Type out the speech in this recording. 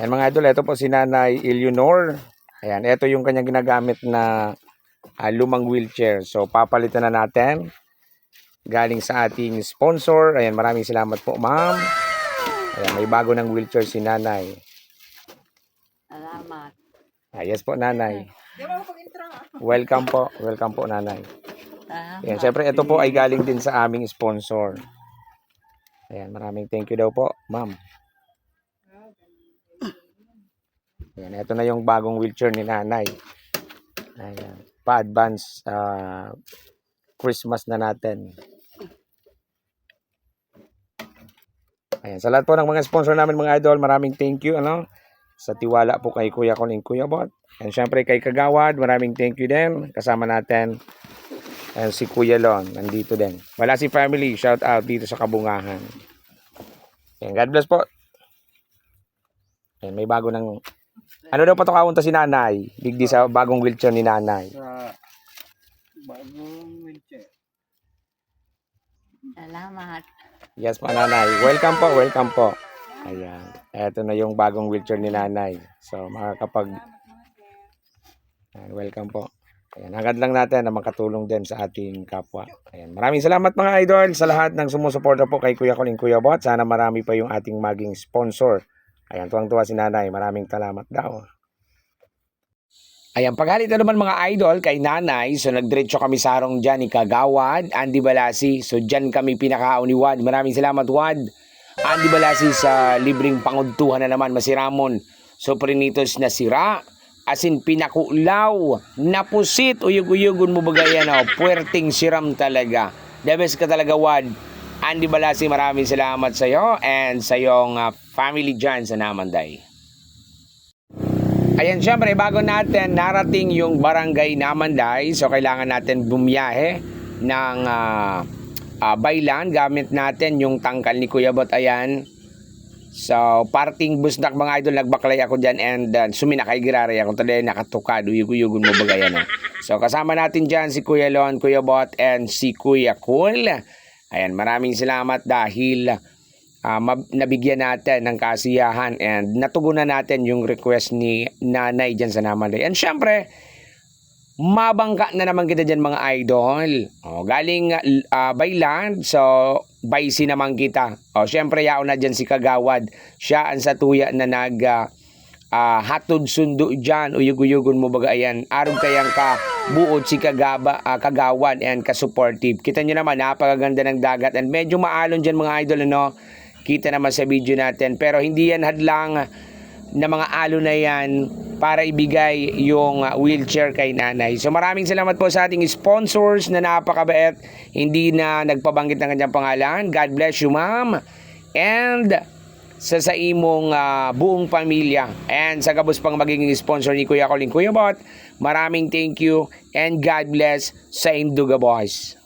Ayan mga idol, ito po si Nanay Eleanor. Ayan, ito yung kanyang ginagamit na ah, lumang wheelchair. So, papalitan na natin. Galing sa ating sponsor. Ayan, maraming salamat po, ma'am. Ayan, may bago ng wheelchair si Nanay. Salamat. Ah, yes po, Nanay. Ah? Welcome po. Welcome po, Nanay. Ayan, syempre, ito po ay galing din sa aming sponsor. Ayan, maraming thank you daw po, ma'am. Ayan, ito na yung bagong wheelchair ni Nanay. Ayan, pa-advance ah, Christmas na natin. Ayan, sa lahat po ng mga sponsor namin mga idol, maraming thank you, ano, sa tiwala po kay Kuya Colin Kuya Bot. And syempre kay Kagawad, maraming thank you din. Kasama natin And si Kuya Lon, nandito din. Wala si family, shout out dito sa Kabungahan. Ayan, God bless po. Ayan, may bago ng... Ano daw pa ito kaunta si nanay? Bigdi sa bagong wheelchair ni nanay. sa bagong wheelchair. Salamat. Yes po nanay. Welcome po, welcome po. Ayan. Ito na yung bagong wheelchair ni nanay. So makakapag... Ayan, welcome po. Ayan, hangad lang natin na makatulong din sa ating kapwa. Ayan, maraming salamat mga idol sa lahat ng sumusuporta po kay Kuya Kuling Kuya Bot. Sana marami pa yung ating maging sponsor. Ayan, tuwang-tuwa si nanay. Maraming salamat daw. Ayan, paghalit na naman mga idol kay nanay. So nagdiretso kami sa harong dyan ni Kagawad, Andy Balasi. So dyan kami pinakaon ni Wad. Maraming salamat Wad. Andy Balasi sa libreng pangudtuhan na naman masiramon. So prinitos na sira. Asin pinakulaw, napusit, uyug-uyugon mo bagay yan, oh. puwerting siram talaga. The best ka talaga, Wad. Andy Balasi, maraming salamat sa iyo and sa iyong ah, family dyan sa Namanday. Ayan, syempre, bago natin narating yung barangay Namanday, so kailangan natin bumiyahe ng ah, ah, baylan. Gamit natin yung tangkal ni Kuya Bot. Ayan. So, parting busnak mga idol, nagbaklay ako dyan and uh, suminakay girari ako. Talaga nakatukad, uyug-uyugon mo bagay ano. So, kasama natin dyan si Kuya Lon, Kuya Bot, and si Kuya Cool. Ayan, maraming salamat dahil ah, mab- nabigyan natin ng kasiyahan and natugunan natin yung request ni nanay dyan sa Namanday. And syempre, mabangka na naman kita dyan mga idol. O, galing uh, Bayland, so Baysi naman kita. O, syempre yaon na dyan si Kagawad. Siya ang satuya na nag ah, ah, hatod sundo dyan, uyug-uyugon mo baga ayan. Arog kayang ka buod si Kagaba, ah, Kagawad and ka-supportive. Kita nyo naman, napakaganda ng dagat and medyo maalon dyan mga idol, ano? Kita naman sa video natin. Pero hindi yan hadlang na mga alo na yan para ibigay yung uh, wheelchair kay nanay. So maraming salamat po sa ating sponsors na napakabait. Hindi na nagpabanggit ng kanyang pangalan. God bless you ma'am. And sa sa imong uh, buong pamilya. And sa gabos pang magiging sponsor ni Kuya Colin Kuya Bot, maraming thank you and God bless sa Induga Boys.